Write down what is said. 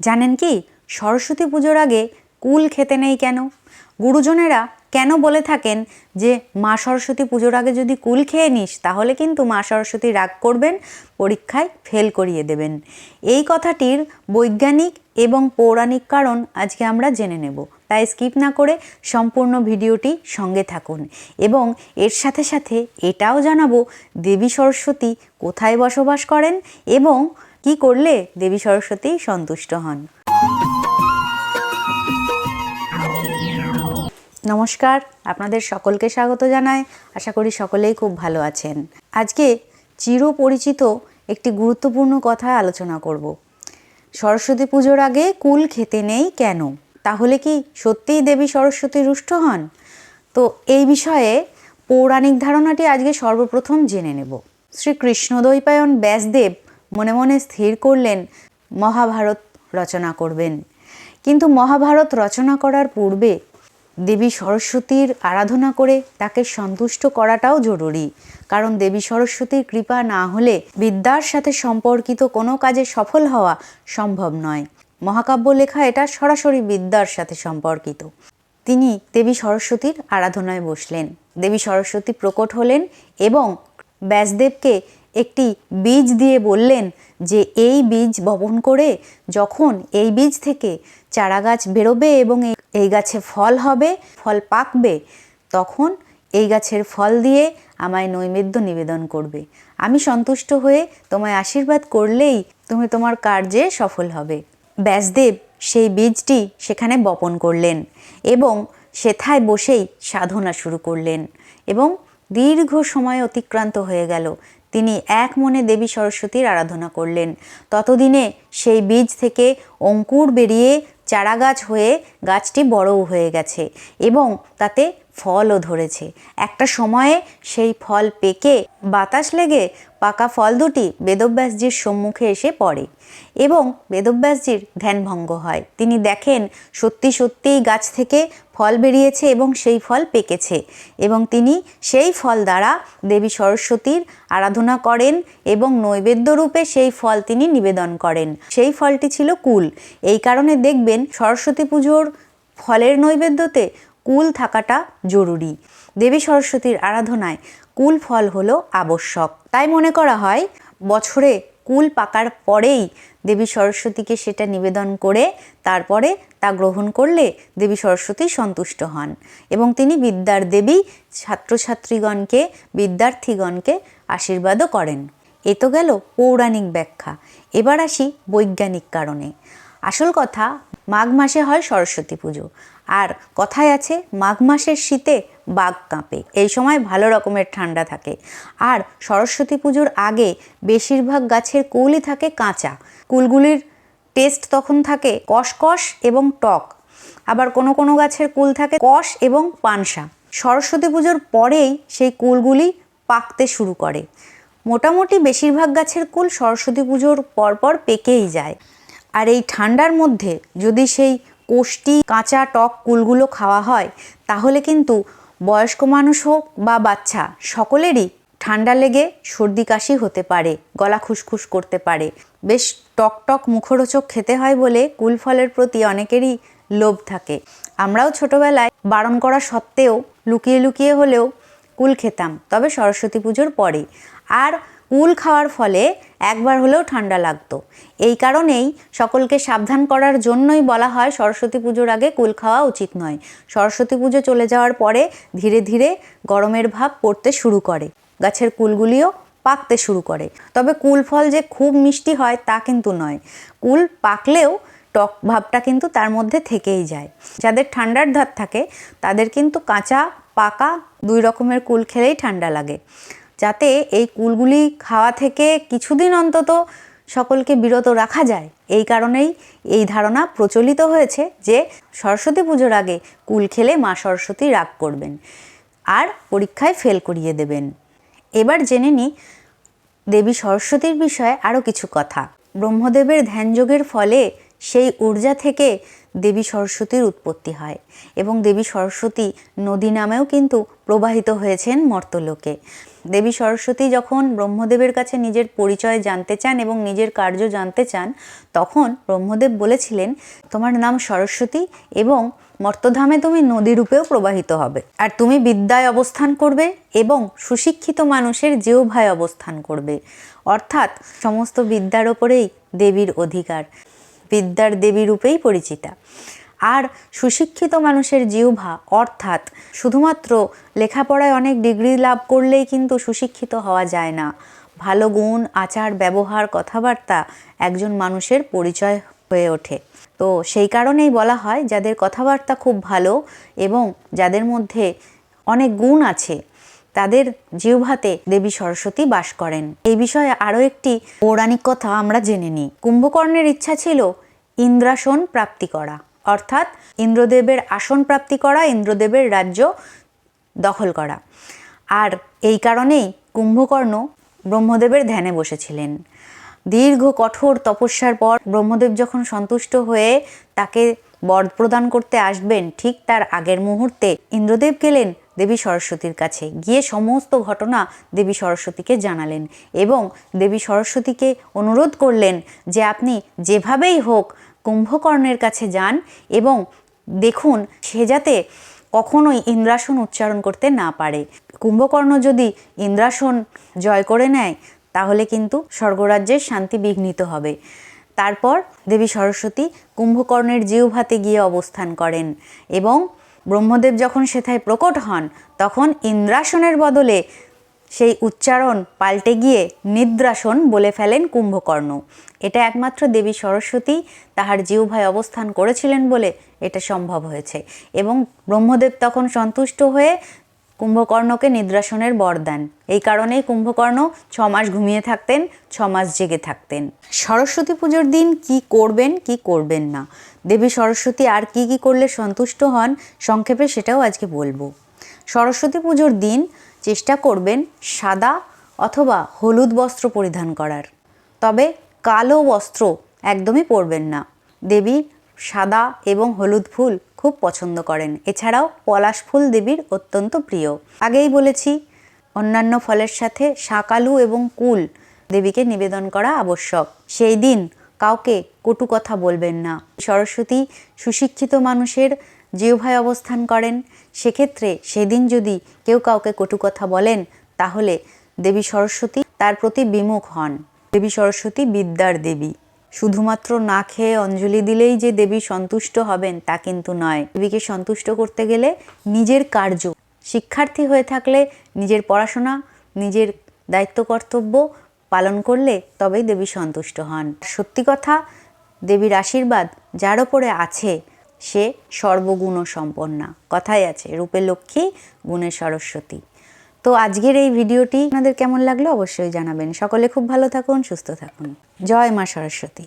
জানেন কি? সরস্বতী পুজোর আগে কুল খেতে নেই কেন? গুরুজনেরা কেন বলে থাকেন যে, মা সরস্বতী পুজোর আগে যদি কুল খেয়ে নিস, তাহলে কিন্তু মা সরস্বতী রাগ করবেন, পরীক্ষায় ফেল করিয়ে দেবেন। এই কথাটির বৈজ্ঞানিক এবং পৌরাণিক কারণ আজকে আমরা জেনে নেব। তাই স্কিপ না করে সম্পূর্ণ ভিডিওটি সঙ্গে থাকুন এবং এর সাথে সাথে এটাও জানাব, দেবী সরস্বতী কোথায় বসবাস করেন এবং কি করলে দেবী সরস্বতী সন্তুষ্ট হন? নমস্কার, আপনাদের সকলকে স্বাগত জানাই। আশা করি সকলেই খুব ভালো আছেন। আজকে চিরপরিচিত একটি গুরুত্বপূর্ণ কথা আলোচনা করব। সরস্বতী পুজোর আগে কুল খেতে নেই কেন? তাহলে কি সত্যিই দেবী সরস্বতী রুষ্ট হন? তো এই বিষয়ে পৌরাণিক ধারণাটি আজকে সর্বপ্রথম জেনে নেব। শ্রী কৃষ্ণদ্বৈপায়ন ব্যাসদেব মনে মনে স্থির করলেন, মহাভারত রচনা করবেন। কিন্তু মহাভারত রচনা করার পূর্বে দেবী সরস্বতীর আরাধনা করে তাকে সন্তুষ্ট করাটাও জরুরি। কারণ দেবী সরস্বতীর কৃপা না হলে বিদ্যার সাথে সম্পর্কিত কোনো কাজে সফল হওয়া সম্ভব নয়। মহাকাব্য লেখা এটা সরাসরি বিদ্যার সাথে সম্পর্কিত। তিনি দেবী সরস্বতীর আরাধনায় বসলেন। দেবী সরস্বতী প্রকট হলেন এবং ব্যাসদেবকে একটি বীজ দিয়ে বললেন যে, এই বীজ বপন করে যখন এই বীজ থেকে চারা গাছ বেরোবে এবং এই- গাছে ফল হবে, ফল পাকবে, তখন এই গাছের ফল দিয়ে আমায় নৈবেদ্য নিবেদন করবে। আমি সন্তুষ্ট হয়ে তোমায় আশীর্বাদ করলেই তুমি তোমার কার্যে সফল হবে। ব্যাসদেব সেই বীজটি সেখানে বপন করলেন এবং সেথায় বসেই সাধনা শুরু করলেন এবং দীর্ঘ সময় অতিক্রান্ত হয়ে গেল। তিনি এক মনে দেবী সরস্বতীর আরাধনা করলেন। ততদিনে সেই বীজ থেকে অঙ্কুর বেরিয়ে চারা গাছ হয়ে গাছটি বড়ও হয়ে গেছে এবং তাতে ফলও ধরেছে। একটা সময়ে সেই ফল পেকে বাতাস লেগে পাকা ফল দুটি বেদব্যাসজির সম্মুখে এসে পড়ে এবং বেদব্যাসজির ধ্যানভঙ্গ হয়। তিনি দেখেন, সত্যি সত্যিই গাছ থেকে ফল বেরিয়েছে এবং সেই ফল পেকেছে এবং তিনি সেই ফল দ্বারা দেবী সরস্বতীর আরাধনা করেন এবং নৈবেদ্য রূপে সেই ফল তিনি নিবেদন করেন। সেই ফলটি ছিল কুল। এই কারণে দেখবেন, সরস্বতী পুজোর ফলের নৈবেদ্যতে কুল থাকাটা জরুরি। দেবী সরস্বতীর আরাধনায় কুল ফল হলো আবশ্যক। তাই মনে করা হয়, বছরে কুল পাকার পরেই দেবী সরস্বতীকে সেটা নিবেদন করে, তারপরে তা গ্রহণ করলে দেবী সরস্বতী সন্তুষ্ট হন এবং তিনি বিদ্যার দেবী, ছাত্রছাত্রীগণকে, বিদ্যার্থীগণকে আশীর্বাদও করেন। এ তো গেল পৌরাণিক ব্যাখ্যা। এবার আসি বৈজ্ঞানিক কারণে। আসল কথা, মাঘ মাসে হয় সরস্বতী পুজো। আর কথায় আছে, মাঘ মাসের শীতে বাঘ কাঁপে। এই সময় ভালো রকমের ঠান্ডা থাকে। আর সরস্বতী পুজোর আগে বেশিরভাগ গাছের কুলই থাকে কাঁচা। কুলগুলির টেস্ট তখন থাকে কষকষ এবং টক। আবার কোনো কোনো গাছের কুল থাকে কষ এবং পানসা। সরস্বতী পুজোর পরেই সেই কুলগুলি পাকতে শুরু করে। মোটামুটি বেশিরভাগ গাছের কুল সরস্বতী পুজোর পরপর পেকেই যায়। আর এই ঠান্ডার মধ্যে যদি সেই কোষ্টি কাঁচা টক কুলগুলো খাওয়া হয়, তাহলে কিন্তু বয়স্ক মানুষ হোক বা বাচ্চা, সকলেরই ঠান্ডা লেগে সর্দি কাশি হতে পারে, গলা খুসখুস করতে পারে। বেশ টক টক মুখরোচক খেতে হয় বলে কুল ফলের প্রতি অনেকেরই লোভ থাকে। আমরাও ছোটবেলায় বারণ করা সত্ত্বেও লুকিয়ে লুকিয়ে হলেও কুল খেতাম, তবে সরস্বতী পুজোর পরে আর কুল খাওয়ার ফলে একবার হলেও ঠান্ডা লাগতো। এই কারণেই সকলকে সাবধান করার জন্যই বলা হয় সরস্বতী পুজোর আগে কুল খাওয়া উচিত নয়। সরস্বতী পুজো চলে যাওয়ার পরে ধীরে ধীরে গরমের ভাব পড়তে শুরু করে। গাছের কুলগুলিও পাকতে শুরু করে। তবে কুল ফল যে খুব মিষ্টি হয় তা কিন্তু নয়। কুল পাকলেও টক ভাবটা কিন্তু তার মধ্যে থেকেই যায়। যাদের ঠান্ডার ধার থাকে, তাদের কিন্তু কাঁচা, পাকা দুই রকমের কুল খেলেই ঠান্ডা লাগে। যাতে এই কুলগুলি খাওয়া থেকে কিছুদিন অন্তত সকলকে বিরত রাখা যায়। এই কারণেই এই ধারণা প্রচলিত হয়েছে যে সরস্বতী পুজোর আগে কুল খেলে মা সরস্বতী রাগ করবেন আর পরীক্ষায় ফেল করিয়ে দেবেন। এবার জেনে নিই দেবী সরস্বতীর বিষয়ে আরও কিছু কথা। ব্রহ্মদেবের ধ্যানযোগের ফলে সেই ঊর্জা থেকে দেবী সরস্বতীর উৎপত্তি হয় এবং দেবী সরস্বতী নদী নামেও কিন্তু প্রবাহিত হয়েছেন মর্তলোকে। দেবী সরস্বতী যখন ব্রহ্মদেবের কাছে নিজের পরিচয় জানতে চান এবং নিজের কার্য জানতে চান, তখন ব্রহ্মদেব বলেছিলেন, তোমার নাম সরস্বতী এবং মর্তধামে তুমি নদী রূপেও প্রবাহিত হবে। আর তুমি বিদ্যায় অবস্থান করবে এবং সুশিক্ষিত মানুষের যেও জিহ্বায় অবস্থান করবে। অর্থাৎ সমস্ত বিদ্যার ওপরেই দেবীর অধিকার। বিদ্যার দেবী রূপেই পরিচিতা। আর সুশিক্ষিত মানুষের জিহ্বা, অর্থাৎ শুধুমাত্র লেখাপড়ায় অনেক ডিগ্রি লাভ করলেই কিন্তু সুশিক্ষিত হওয়া যায় না। ভালো গুণ, আচার, ব্যবহার, কথাবার্তা একজন মানুষের পরিচয় হয়ে ওঠে। তো সেই কারণেই বলা হয়, যাদের কথাবার্তা খুব ভালো এবং যাদের মধ্যে অনেক গুণ আছে তাদের জিহ্বাতে দেবী সরস্বতী বাস করেন। এই বিষয়ে আরও একটি পৌরাণিক কথা আমরা জেনে নিই। কুম্ভকর্ণের ইচ্ছা ছিল ইন্দ্রাসন প্রাপ্তি করা। অর্থাৎ ইন্দ্রদেবের আসন প্রাপ্তি করা, ইন্দ্রদেবের রাজ্য দখল করা। আর এই কারণেই কুম্ভকর্ণ ব্রহ্মদেবের ধ্যানে বসেছিলেন। দীর্ঘ কঠোর তপস্যার পর ব্রহ্মদেব যখন সন্তুষ্ট হয়ে তাকে বর প্রদান করতে আসবেন, ঠিক তার আগের মুহূর্তে ইন্দ্রদেব গেলেন দেবী সরস্বতীর কাছে। গিয়ে সমস্ত ঘটনা দেবী সরস্বতীকে জানালেন এবং দেবী সরস্বতীকে অনুরোধ করলেন যে আপনি যেভাবেই হোক কুম্ভকর্ণের কাছে যান এবং দেখুন সে যাতে কখনোই ইন্দ্রাসন উচ্চারণ করতে না পারে। কুম্ভকর্ণ যদি ইন্দ্রাসন জয় করে নেয়, তাহলে কিন্তু স্বর্গরাজ্যের শান্তি বিঘ্নিত হবে। তারপর দেবী সরস্বতী কুম্ভকর্ণের জিহ্বাতে গিয়ে অবস্থান করেন এবং ব্রহ্মদেব যখন সেথায় প্রকট হন, তখন ইন্দ্রাসনের বদলে সেই উচ্চারণ পাল্টে গিয়ে নিদ্রাসন বলে ফেলেন কুম্ভকর্ণ। এটা একমাত্র দেবী সরস্বতী তাহার জিউভাই অবস্থান করেছিলেন বলে এটা সম্ভব হয়েছে। এবং ব্রহ্মদেব তখন সন্তুষ্ট হয়ে কুম্ভকর্ণকে নিদ্রাসনের বর দেন। এই কারণেই কুম্ভকর্ণ ছ মাস ঘুমিয়ে থাকতেন, ছ মাস জেগে থাকতেন। সরস্বতী পুজোর দিন কি করবেন কি করবেন না? দেবী সরস্বতী আর কি কি করলে সন্তুষ্ট হন, সংক্ষেপে সেটাও আজকে বলব। সরস্বতী পুজোর দিন চেষ্টা করবেন সাদা অথবা হলুদ বস্ত্র পরিধান করার। তবে কালো বস্ত্র একদমই পরবেন না। দেবী সাদা এবং হলুদ ফুল খুব পছন্দ করেন। এছাড়াও পলাশ ফুল দেবীর অত্যন্ত প্রিয়। আগেই বলেছি, অন্যান্য ফলের সাথে শাকালু এবং কুল দেবীকে নিবেদন করা আবশ্যক। সেই দিন কাউকে কটু কথা বলবেন না। সরস্বতী সুশিক্ষিত মানুষের জিহ্বায় অবস্থান করেন। সেক্ষেত্রে সেদিন যদি কেউ কাউকে কটু কথা বলেন, তাহলে দেবী সরস্বতী তার প্রতি বিমুখ হন। দেবী সরস্বতী বিদ্যার দেবী। শুধুমাত্র না খেয়ে অঞ্জলি দিলেই যে দেবী সন্তুষ্ট হবেন তা কিন্তু নয়। দেবীকে সন্তুষ্ট করতে গেলে নিজের কার্য, শিক্ষার্থী হয়ে থাকলে নিজের পড়াশোনা, নিজের দায়িত্ব কর্তব্য পালন করলে তবেই দেবী সন্তুষ্ট হন। সত্যি কথা, দেবীর আশীর্বাদ যার ওপরে আছে, সে সর্বগুণ সম্পন্না কথাই আছে, রূপে লক্ষ্মী, গুণে সরস্বতী। তো আজকের এই ভিডিওটি আপনাদের কেমন লাগল অবশ্যই জানাবেন। সকলে খুব ভালো থাকুন, সুস্থ থাকুন। জয় মা সরস্বতী।